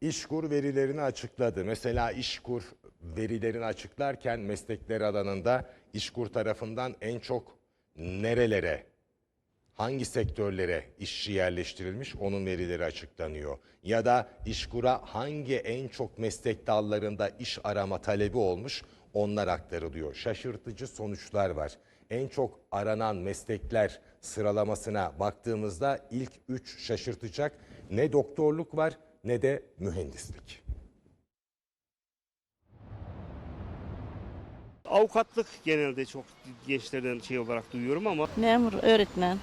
İşkur verilerini açıkladı. Mesela İşkur verilerini açıklarken meslekler alanında İşkur tarafından en çok nerelere, hangi sektörlere işçi yerleştirilmiş onun verileri açıklanıyor. Ya da İşkur'a hangi en çok meslek dallarında iş arama talebi olmuş onlar aktarılıyor. Şaşırtıcı sonuçlar var. En çok aranan meslekler sıralamasına baktığımızda ilk 3 şaşırtacak ne doktorluk var ne de mühendislik. Avukatlık genelde çok gençlerden şey olarak duyuyorum ama Memur, öğretmen,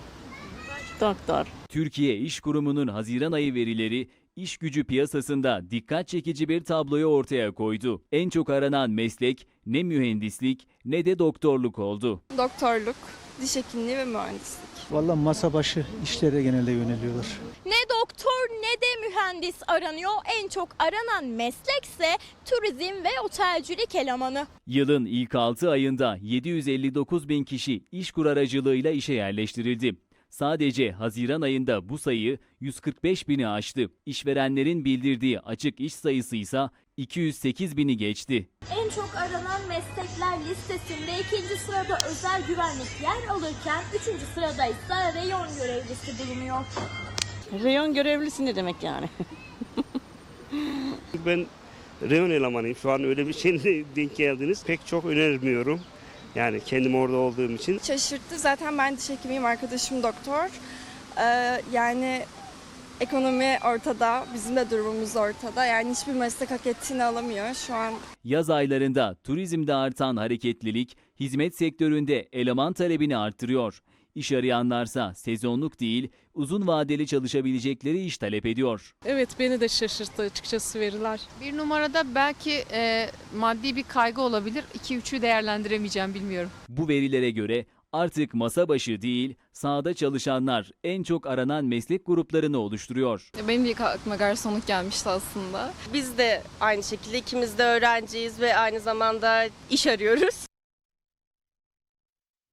doktor. Türkiye İş Kurumu'nun Haziran ayı verileri iş gücü piyasasında dikkat çekici bir tabloyu ortaya koydu. En çok aranan meslek ne mühendislik ne de doktorluk oldu. doktorluk, diş hekimliği ve mühendislik. Vallahi masa başı işlere genelde yöneliyorlar. Ne doktor ne de mühendis aranıyor. En çok aranan meslekse turizm ve otelcilik elemanı. Yılın ilk 6 ayında 759 bin kişi işkur aracılığıyla işe yerleştirildi. Sadece Haziran ayında bu sayı 145 bini aştı. İşverenlerin bildirdiği açık iş sayısı ise 208 bini geçti. En çok aranan meslekler listesinde ikinci sırada özel güvenlik yer alırken üçüncü sırada ise reyon görevlisi bulunuyor. Reyon görevlisi ne demek yani? ben reyon elemanıyım. Şu an öyle bir şeyle denk geldiniz. Pek çok önermiyorum. Yani kendim orada olduğum için. Şaşırttı. Zaten ben diş hekimiyim, arkadaşım doktor. Ee, yani ekonomi ortada, bizim de durumumuz ortada. Yani hiçbir meslek hak ettiğini alamıyor şu an. Yaz aylarında turizmde artan hareketlilik hizmet sektöründe eleman talebini arttırıyor. İş arayanlarsa sezonluk değil, uzun vadeli çalışabilecekleri iş talep ediyor. Evet beni de şaşırttı açıkçası veriler. Bir numarada belki e, maddi bir kaygı olabilir. 2-3'ü değerlendiremeyeceğim bilmiyorum. Bu verilere göre artık masa başı değil, sahada çalışanlar en çok aranan meslek gruplarını oluşturuyor. Benim de ilk aklıma garsonluk gelmişti aslında. Biz de aynı şekilde ikimiz de öğrenciyiz ve aynı zamanda iş arıyoruz.